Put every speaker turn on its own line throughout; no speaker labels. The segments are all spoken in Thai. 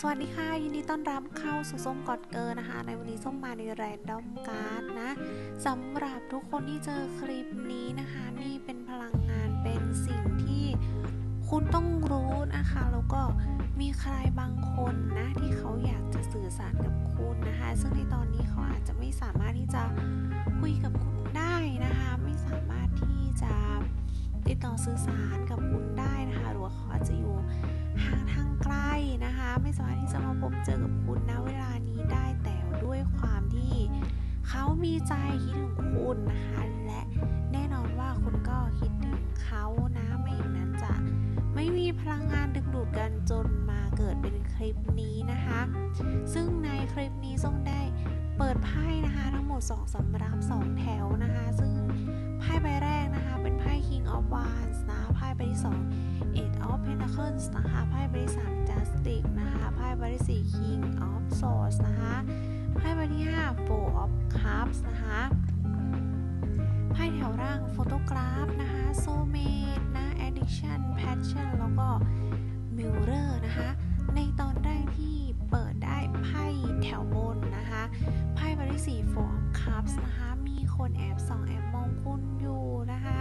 สวัสดีค่ะยินดีต้อนรับเข้าสู่ส้มกอดเกอร์นะคะ ในวันนี้ส้มมาในแรนดอมการ์ดนะสำหรับทุกคนที่เจอคลิปนี้นะคะ นี่เป็นพลังงานเป็นสิ่งที่คุณต้องรู้นะคะ แล้วก็มีใครบางคนนะที่เขาอยากจะสื่อสารกับคุณนะคะ ซึ่งในตอนนี้เขาอาจจะไม่สามารถที่จะคุยกับคุณได้นะคะ ไม่สามารถที่จะติดต่อสื่อสารกับคุณได้นะคะหรือว่าเขาอาจจะ เจอกับคุณณเวลานี้ได้แต่ด้วยความที่เขามีใจคิดถึงคุณนะคะ และแน่นอนว่าคุณก็คิดถึงเขานะไม่อย่างนั้นจะไม่มีพลังงานดึงดูดกันจนมาเกิดเป็นคลิปนี้นะคะ ซึ่งในคลิปนี้ส้มได้เปิดไพ่นะคะ ทั้งหมด2สำรับ2แถวนะคะ ซึ่งไพ่ใบแรกนะคะ เป็นไพ่ King of Wands นะไพ่ใบที่2 Eight of Pentacles นะคะไพ่ใบที่3 Justice นะคะไพ่ใบที่4 King of Swords นะคะไพ่ใบที่5 Four of Cups นะคะไพ่แถวร่าง Photograph นะคะ Soulmate นะ Addiction Passion แล้วก็ Mirror นะคะ ในตอนแรกที่เปิดได้ไพ่แถวบนนะคะไพ่ใบที่4 Four of Cups นะคะ มีคนแอบส่องแอบมองคุณอยู่นะคะ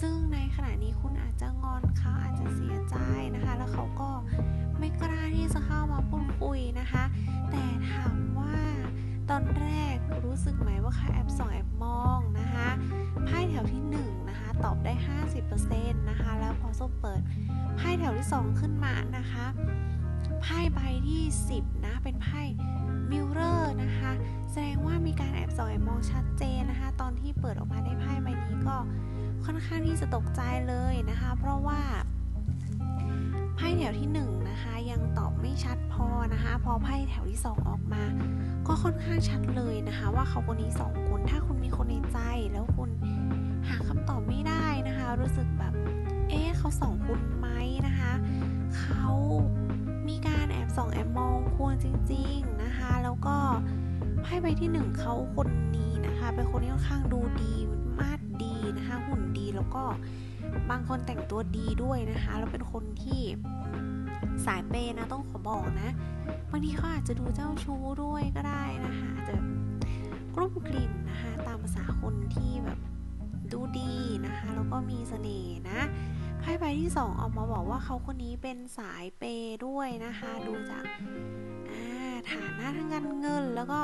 ซึ่งในขณะนี้คุณอาจจะงอนเขาอาจจะเสียใจนะคะ แล้วเขาก็ ไม่กล้าที่จะเข้ามาพูดคุยนะคะ แต่ถามว่าตอนแรกรู้สึกไหมว่าเขาแอบส่องแอบมองนะคะไพ่แถวที่1นะคะตอบได้ 50%นะคะแล้วพอส้มเปิดไพ่แถวที่ 2 ขึ้นมานะคะไพ่ใบที่ 10 นะ เป็นไพ่มิลเลอร์นะคะ แสดงว่ามีการแอบส่องแอบมองชัดเจนนะคะ ตอนที่เปิดออกมาได้ไพ่ใบนี้ก็ค่อนข้างที่จะตกใจเลยนะคะ เพราะว่า ไพ่แถวที่1นนะคะยังตอบไม่ชัดพอนะคะ พอไพ่แถวที่ 2 ออกมา ก็ค่อนข้างชัดเลยนะคะ ว่าเขาคนนี้สองคนถ้าคุณมีคนในใจแล้วคุณหาคำตอบไม่ได้นะคะ รู้สึกแบบเอ๊ะเขาสองคุณไหมนะคะเขามีการแอบส่องแอบมองคุณจริง ๆนะคะ แล้วก็ไพ่ใบที่หนึ่งเขาคนนี้นะคะเป็นคนที่ค่อนข้างดูดีมาดดีนะคะหุ่นดีแล้วก็ บางคนแต่งตัวดีด้วยนะคะแล้วเป็นคนที่สายเปย์นะต้องขอบอกนะบางทีเขาอาจจะดูเจ้าชู้ด้วยก็ได้นะคะจะกลุ่มกลิ่นนะคะตามภาษาคนที่แบบดูดีนะคะแล้วก็มีเสน่ห์นะไพ่ใบที่สองออกมาบอกว่าเขาคนนี้เป็นสายเปย์ด้วยนะคะ ดูจากฐานะทางการเงินแล้วก็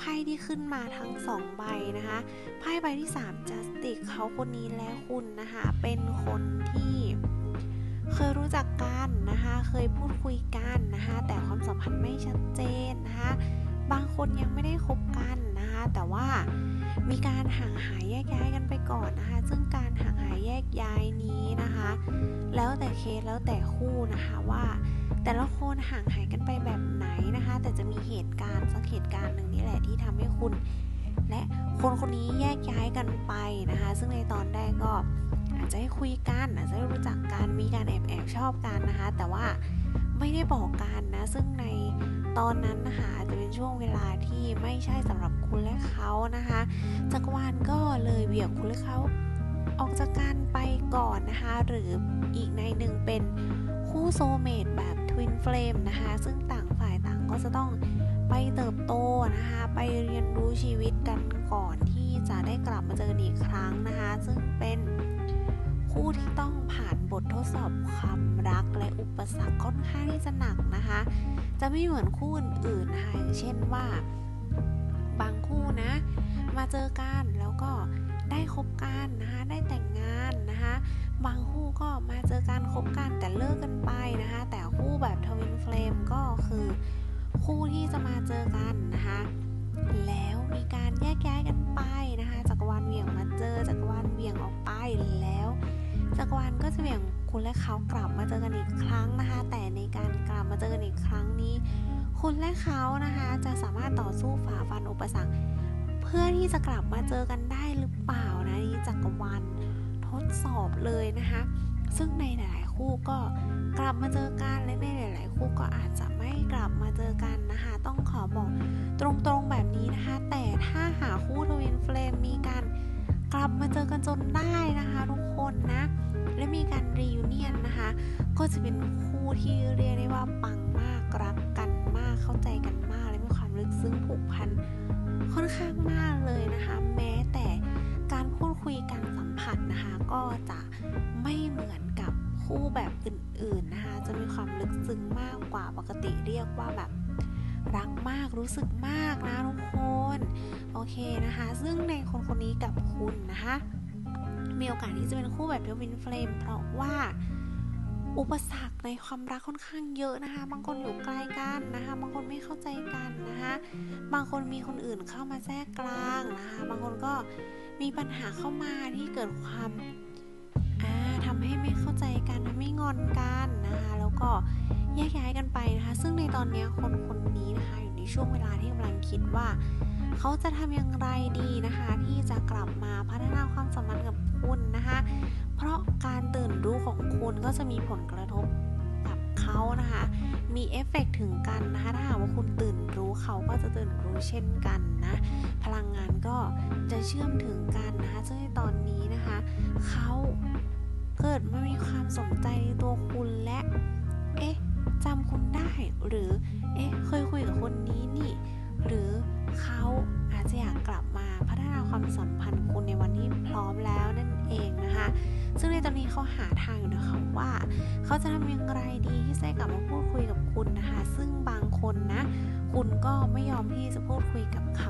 ไพ่ที่ขึ้นมาทั้งสองใบนะคะไพ่ใบที่3 Justice เขาคนนี้แล้วคุณนะคะเป็นคนที่เคยรู้จักกันนะคะเคยพูดคุยกันนะคะแต่ความสัมพันธ์ไม่ชัดเจนนะคะบางคนยังไม่ได้คบกันนะคะแต่ว่ามีการห่างหายแยกย้ายกันไปก่อนนะคะ ซึ่งการห่างหายแยกย้ายนี้นะคะ แล้วแต่เคสแล้วแต่คู่นะคะว่า แต่ละคนห่างหายกันไปแบบไหนนะคะ แต่ ตุการณ์สักเหตุการณ์หนึ่งนี่แหละที่ทำให้คุณ และคนคนนี้แยกย้ายกันไปนะคะ ซึ่งในตอนแรกก็อาจจะให้คุยกันอาจจะรู้จักกันมีการแอบแอบชอบกันนะคะ แต่ว่าไม่ได้บอกกันนะ ซึ่งในตอนนั้นนะคะอาจจะเป็นช่วงเวลาที่ไม่ใช่สำหรับคุณและเขานะคะจักรวาลก็เลยเบี่ยงคุณและเขาออกจากกันไปก่อนนะคะ หรืออีกในหนึ่งเป็นคู่โซเมตแบบทวินเฟลมนะคะ ซึ่งต่างฝ่ายต่างก็จะต้อง ไปเติบโตนะคะ ไปเรียนรู้ชีวิตกันก่อนที่จะได้กลับมาเจอกันอีกครั้งนะคะ ซึ่งเป็นคู่ที่ต้องผ่านบททดสอบความรักและอุปสรรคค่อนข้างที่จะหนักนะคะ จะไม่เหมือนคู่อื่นๆนะคะอย่างเช่นว่า บางคู่นะ มาเจอกันแล้วก็ได้คบกันนะคะ ได้แต่งงานนะคะ บางคู่ก็มาเจอกันคบกันแต่เลิกกันไป จักรวาลก็จะเหวี่ยงคุณและเขากลับมาเจอกันอีกครั้งนะคะ แต่ในการกลับมาเจอกันอีกครั้งนี้ คุณและเขานะคะจะสามารถต่อสู้ฝ่าฟันอุปสรรค เพื่อที่จะกลับมาเจอกันได้หรือเปล่านะนี่จักรวาลทดสอบเลยนะคะ ซึ่งในหลาย ๆ คู่ก็กลับมาเจอกันและในหลาย ๆ คู่ก็อาจจะไม่กลับมาเจอกันนะคะ ต้องขอบอกตรง ๆ แบบนี้นะคะ แต่ถ้าหาคู่ทวินเฟลมมีการ กลับมาเจอกันจนได้นะคะทุกคนนะ และมีการรีวิเนียนนะคะ ก็จะเป็นคู่ที่เรียกได้ว่าปังมากรักกันมากเข้าใจกันมาก และมีความลึกซึ้งผูกพันค่อนข้างมากเลยนะคะ แม้แต่การพูดคุยกันสัมผัสนะคะ ก็จะไม่เหมือนกับคู่แบบอื่นๆนะคะ จะมีความลึกซึ้งมากกว่าปกติเรียกว่าแบบ รักมากรู้สึกมากนะทุกคนโอเคนะคะ ซึ่งในคนคนนี้กับคุณนะคะ มีโอกาสที่จะเป็นคู่แบบเดวินเฟลมเพราะว่าอุปสรรคในความรักค่อนข้างเยอะนะคะ บางคนอยู่ไกลกันนะคะ บางคนไม่เข้าใจกันนะคะ บางคนมีคนอื่นเข้ามาแทรกกลางนะคะ บางคนก็มีปัญหาเข้ามาที่เกิดความทำให้ไม่เข้าใจกันทำให้งอนกันนะคะ แล้วก็ แยกย้ายกันไปนะคะ ซึ่งในตอนนี้คนคนนี้นะคะ อยู่ในช่วงเวลาที่กำลังคิดว่า เขาจะทำอย่างไรดีนะคะ ที่จะกลับมาพัฒนาความสัมพันธ์กับคุณนะคะ เพราะการตื่นรู้ของคุณก็จะมีผลกระทบกับเขานะคะ มีเอฟเฟกถึงกันนะคะถ้าหากว่าคุณตื่นรู้เขาก็จะตื่นรู้เช่นกันนะพลังงานก็จะเชื่อมถึงกันนะคะซึ่งในตอนนี้นะคะเขาเกิดไมามีความสนใจในตัวคุณและ จำคุณได้ หรือ เอ๊ะ เคยคุยกับคนนี้นี่ หรือเขาอาจจะอยากกลับมาพัฒนาความสัมพันธ์คุณในวันที่พร้อมแล้วนั่นเองนะคะ ซึ่งในตอนนี้เขาหาทางอยู่นะคะว่าเขาจะทำอย่างไรดีที่จะกลับมาพูดคุยกับคุณนะคะ ซึ่งบางคนนะ คุณก็ไม่ยอมที่จะพูดคุยกับเขา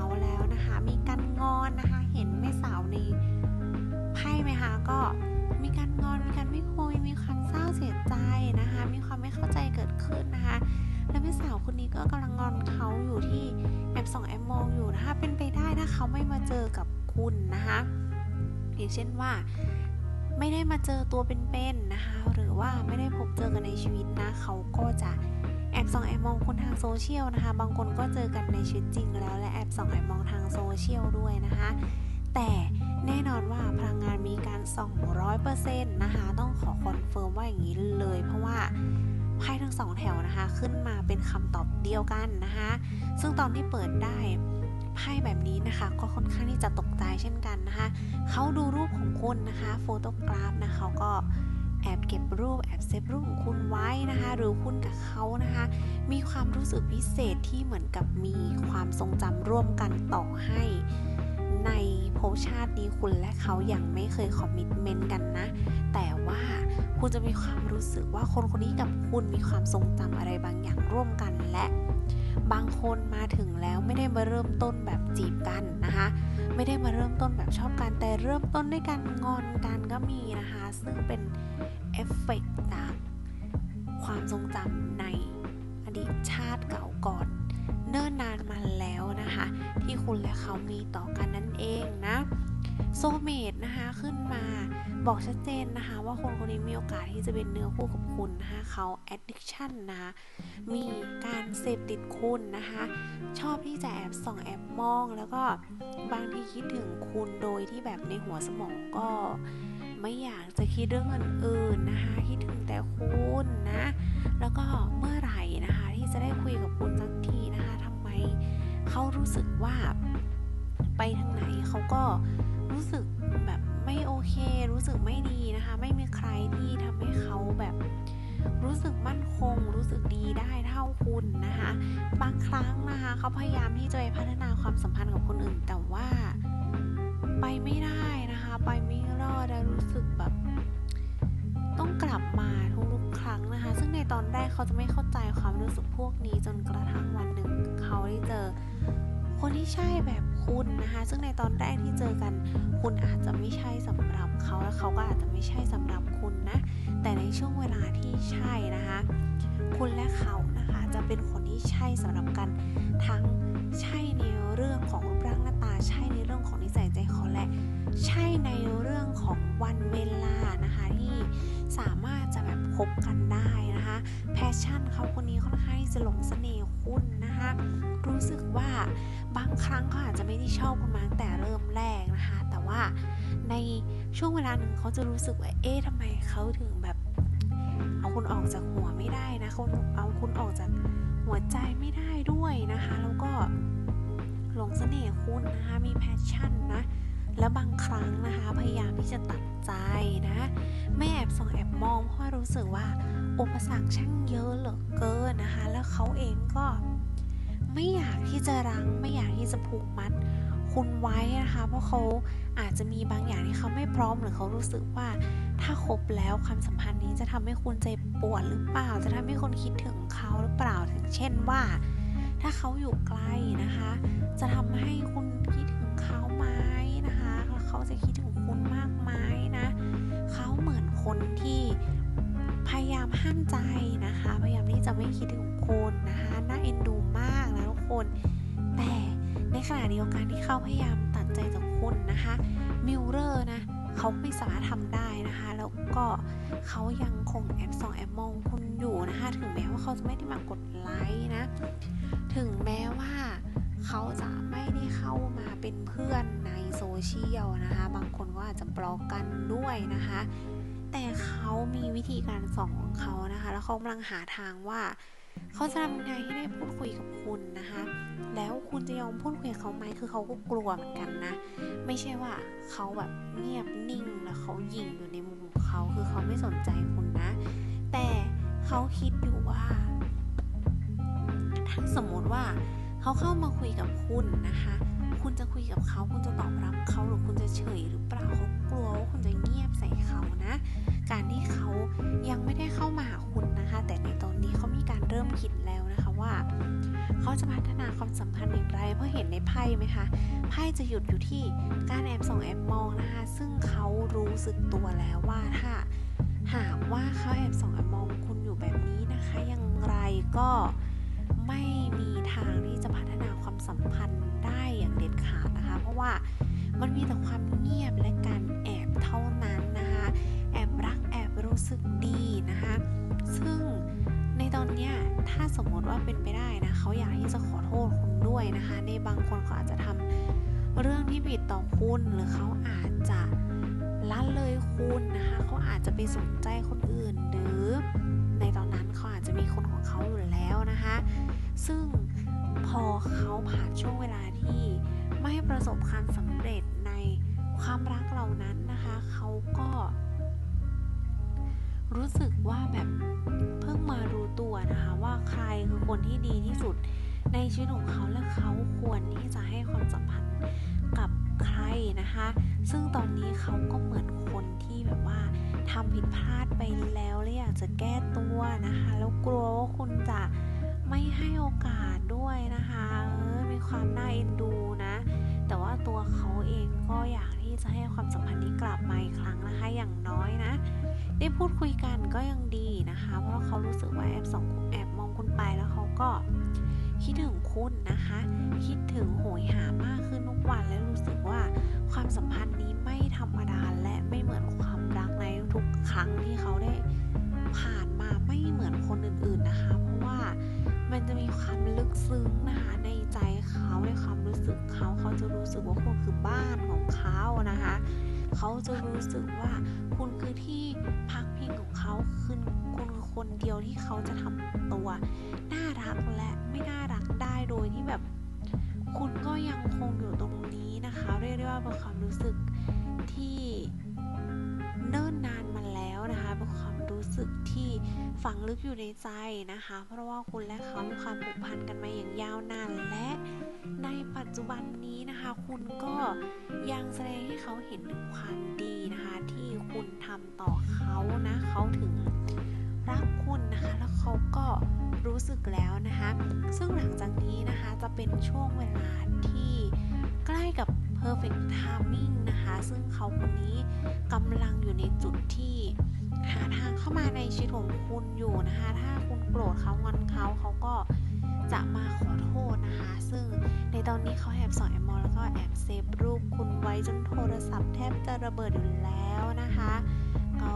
่สาวคนนี้ก็กำลังงอนเขาอยู่ที่แอบสองแอบมองอยู่นะคะ เป็นไปได้ถ้าเขาไม่มาเจอกับคุณนะคะอย่างเช่นว่าไม่ได้มาเจอตัวเป็นๆนะคะ หรือว่าไม่ได้พบเจอกันในชีวิตนะ เขาก็จะแอบส่องแอบมองคนทางโซเชียลนะคะ บางคนก็เจอกันในชีวิตจริงแล้ว และแอบส่องแอบมองทางโซเชียลด้วยนะคะ แต่แน่นอนว่าพลังงานมีการส่องร้อยเปอร์เซ็นต์นะคะ ต้องขอคอนเฟิร์มว่าอย่างนี้เลย เพราะว่า ไพ่ทั้งสองแถวนะคะ ขึ้นมาเป็นคำตอบเดียวกันนะคะ ซึ่งตอนที่เปิดได้ไพ่แบบนี้นะคะ ก็ค่อนข้างที่จะตกใจเช่นกันนะคะเขาดูรูปของคุณนะคะโฟโตกราฟนะเขาก็แอบเก็บรูปแอบเซฟรูปของคุณไว้นะคะ หรือคุณกับเขานะคะ มีความรู้สึกพิเศษที่เหมือนกับมีความทรงจำร่วมกันต่อให้ ในภพชาตินี้คุณและเขายัางไม่เคยคอมมิชเมนต์กันนะ แต่ว่า คุณจะมีความรู้สึกว่าคนคนนี้กับคุณมีความทรงจำอะไรบางอย่างร่วมกันและบางคนมาถึงแล้วไม่ได้มาเริ่มต้นแบบจีบกันนะคะ ไม่ได้มาเริ่มต้นแบบชอบกันแต่เริ่มต้นด้วยการงอนกันก็มีนะคะ ซึ่งเป็นเอฟเฟกจากความทรงจำในอดีตชาติเก่าก่อน เนิ่นนานมาแล้วนะคะ ที่คุณและเขามีต่อกันนั่นเองนะ โซเมดนะคะขึ้นมาบอกชัดเจนนะคะ ว่าคนคนนี้มีโอกาสที่จะเป็นเนื้อคู่กับคุณนะคะเขา addiction นะคะมีการเสพติดคุณนะคะชอบที่จะแอบส่องแอบมอง แล้วก็บางทีคิดถึงคุณโดยที่แบบในหัวสมองก็ไม่อยากจะคิดเรื่องอื่นๆนะคะคิดถึงแต่คุณนะแล้วก็เมื่อไหร่นะคะที่จะได้คุยกับคุณสักทีนะคะทำไมเขารู้สึกว่าไปทางไหนเขาก็ รู้สึกแบบไม่โอเค รู้สึกไม่ดีนะคะ ไม่มีใครที่ทำให้เขาแบบรู้สึกมั่นคง รู้สึกดีได้เท่าคุณนะคะ บางครั้งนะคะเขาพยายามที่จะไปพัฒนาความสัมพันธ์กับคนอื่น แต่ว่าไปไม่ได้นะคะ ไปไม่รอดและรู้สึกแบบต้องกลับมาทุกๆครั้งนะคะ ซึ่งในตอนแรกเขาจะไม่เข้าใจความรู้สึกพวกนี้จนกระทั่งวันหนึ่งเขาได้เจอ คนที่ใช่แบบคุณนะคะ ซึ่งในตอนแรกที่เจอกัน คุณอาจจะไม่ใช่สำหรับเขาและเขาก็อาจจะไม่ใช่สำหรับคุณนะ แต่ในช่วงเวลาที่ใช่นะคะ คุณและเขานะคะจะเป็นคนที่ใช่สำหรับกันทั้งใช่ในเรื่องของรูปร่างหน้าตาใช่ในเรื่องของนิสัยใจคอและใช่ในเรื่องของวันเวลานะคะที่สามารถจะแบบพบกันได้ แพชชั่นเขาคนนี้ค่อนข้างที่จะหลงเสน่ห์คุณนะคะรู้สึกว่าบางครั้งเขาอาจจะไม่ได้ชอบคุณมาตั้งแต่เริ่มแรกนะคะ แต่ว่าในช่วงเวลาหนึ่งเขาจะรู้สึกว่าเอ๊ะทำไมเขาถึงแบบเอาคุณออกจากหัวไม่ได้นะเขาเอาคุณออกจากหัวใจไม่ได้ด้วยนะคะ แล้วก็หลงเสน่ห์คุณนะคะมีแพชชั่นนะ แล้วบางครั้งนะคะพยายามที่จะตัดใจนะไม่แอบส่องแอบมองเพราะรู้สึกว่าอุปสรรคช่างเยอะเหลือเกินนะคะ แล้วเขาเองก็ไม่อยากที่จะรั้งไม่อยากที่จะผูกมัดคุณไว้นะคะ เพราะเขาอาจจะมีบางอย่างที่เขาไม่พร้อมหรือเขารู้สึกว่าถ้าคบแล้วความสัมพันธ์นี้จะทำให้คุณเจ็บปวดหรือเปล่า จะทำให้คนคิดถึงเขาหรือเปล่าถึงเช่นว่า ถ้าเขาอยู่ไกลนะคะ จะทำให้คุณ คนที่พยายามห้ามใจนะคะ พยายามที่จะไม่คิดถึงคุณนะคะน่าเอ็นดูมากนะทุกคน แต่ในขณะเดียวกันที่เขาพยายามตัดใจจากคุณนะคะมิลเลอร์นะเขาไม่สามารถทำได้นะคะ แล้วก็เขายังคงแอบส่องแอบมองคุณอยู่นะคะ ถึงแม้ว่าเขาจะไม่ได้มากดไลค์นะ ถึงแม้ว่าเขาจะไม่ได้เข้ามาเป็นเพื่อนในโซเชียลนะคะ บางคนก็อาจจะบล็อกกันด้วยนะคะ แต่เขามีวิธีการสองของเขานะคะ แล้วเขากำลังหาทางว่า เขาจะทำยังไงให้ได้พูดคุยกับคุณนะคะ แล้วคุณจะยอมพูดคุยกับเขาไหมคือเขาก็กลัวเหมือนกันนะ ไม่ใช่ว่าเขาแบบเงียบนิ่งแล้วเขายิงอยู่ในมุมของเขาคือเขาไม่สนใจคุณนะ แต่เขาคิดอยู่ว่า ถ้าสมมติว่าเขาเข้ามาคุยกับคุณนะคะ คุณจะคุยกับเขาคุณจะตอบรับเขาหรือคุณจะเฉยหรือเปล่าเขากลัวว่าคุณจะเงียบใส่เขานะ การที่เขายังไม่ได้เข้ามาหาคุณนะคะ แต่ในตอนนี้เขามีการเริ่มคิดแล้วนะคะว่า เขาจะพัฒนาความสัมพันธ์อย่างไร เพราะเห็นในไพ่ไหมคะไพ่จะหยุดอยู่ที่การแอบส่องแอบมองนะคะ ซึ่งเขารู้สึกตัวแล้วว่าถ้าหากว่าเขาแอบส่องแอบมองคุณอยู่แบบนี้นะคะอย่างไรก็ไม่มีทางที่จะพัฒนาความสัมพันธ์ อย่างเด็ดขาดนะคะ เพราะว่ามันมีแต่ความเงียบและการแอบเท่านั้นนะคะ แอบรักแอบรู้สึกดีนะคะ ซึ่งในตอนเนี้ยถ้าสมมติว่าเป็นไปได้นะเขาอยากที่จะขอโทษคุณด้วยนะคะ ในบางคนเขาอาจจะทำเรื่องที่ผิดต่อคุณหรือเขาอาจจะละเลยคุณนะคะเขาอาจจะไปสนใจคนอื่น หรือในตอนนั้นเขาอาจจะมีคนของเขาอยู่แล้วนะคะ ซึ่งพอเขาผ่านช่วงเวลาที่ ประสบความสำเร็จในความรักเหล่านั้นนะคะ เขาก็ รู้สึกว่าแบบเพิ่งมารู้ตัวนะคะ ว่าใครคือคนที่ดีที่สุดในชีวิตของเขาและเขาควรที่จะให้ความสัมพันธ์กับใครนะคะ ซึ่งตอนนี้เขาก็เหมือนคนที่แบบว่าทำผิดพลาดไปแล้วและอยากจะแก้ตัวนะคะ แล้วกลัวว่าคุณจะไม่ให้โอกาสด้วยนะคะ เออมีความน่าเอ็นดูนะ แต่ว่าตัวเขาเองก็อยากที่จะให้ความสัมพันธ์นี้กลับมาอีกครั้งนะคะ อย่างน้อยนะ ได้พูดคุยกันก็ยังดีนะคะ เพราะเขารู้สึกว่าแอบสองแอบมองคุณไปแล้วเขาก็คิดถึงคุณนะคะ คิดถึงโหยหามากขึ้นทุกวันและรู้สึกว่าความสัมพันธ์นี้ไม่ธรรมดาและไม่เหมือนความรักในทุกครั้งที่เขาได้ผ่านมาไม่เหมือนคนอื่นๆนะคะ เพราะว่า มันจะมีความลึกซึ้งนะคะในใจเขาในความรู้สึกเขาเขาจะรู้สึกว่าคุณคือบ้านของเขานะคะ เขาจะรู้สึกว่าคุณคือที่พักพิงของเขาคือคุณคือคนเดียวที่เขาจะทำตัวน่ารักและไม่น่ารักได้โดยที่แบบ คุณก็ยังคงอยู่ตรงนี้นะคะ เรียกได้ว่าเป็นความรู้สึกที่เนิ่นนาน รู้สึกที่ฝังลึกอยู่ในใจนะคะ เพราะว่าคุณและเขามีความผูกพันกันมาอย่างยาวนานและในปัจจุบันนี้นะคะ คุณก็ยังแสดงให้เขาเห็นถึงความดีนะคะ ที่คุณทำต่อเขานะเขาถึงรักคุณนะคะ แล้วเขาก็รู้สึกแล้วนะคะ ซึ่งหลังจากนี้นะคะจะเป็นช่วงเวลาที่ใกล้กับ perfect timing นะคะ ซึ่งเขาคนนี้กำลังอยู่ในจุดที่หาทางเข้ามาในชีวิตของคุณอยู่นะคะ ถ้าคุณโกรธเขางอนเขาเขาก็จะมาขอโทษนะคะ ซึ่งในตอนนี้เขาแอบส่องแอบมองแล้วก็แอบเซฟรูปคุณไว้จนโทรศัพท์แทบจะระเบิดอยู่แล้วนะคะ ก็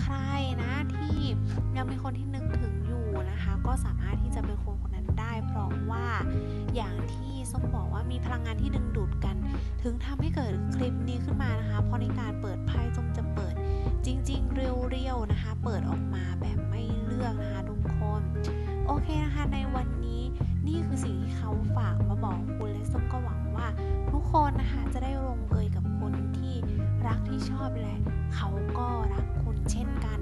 ใครนะที่ยังมีคนที่นึกถึงอยู่นะคะ ก็สามารถที่จะเป็นคนคนนั้นได้ เพราะว่าอย่างที่ส้มบอกว่ามีพลังงานที่ดึงดูดกัน ถึงทำให้เกิดคลิปนี้ขึ้นมานะคะ เพราะในการเปิดไพ่ส้มจะเปิด จริง ๆ เรียวๆนะคะ เปิดออกมาแบบไม่เลือกนะคะทุกคนโอเคนะคะในวันนี้นี่คือสิ่งที่เขาฝากมาบอกคุณและส้มก็หวังว่า ทุกคนนะคะจะได้ลงเอยกับคนที่รักที่ชอบและเขาก็รักคุณเช่นกัน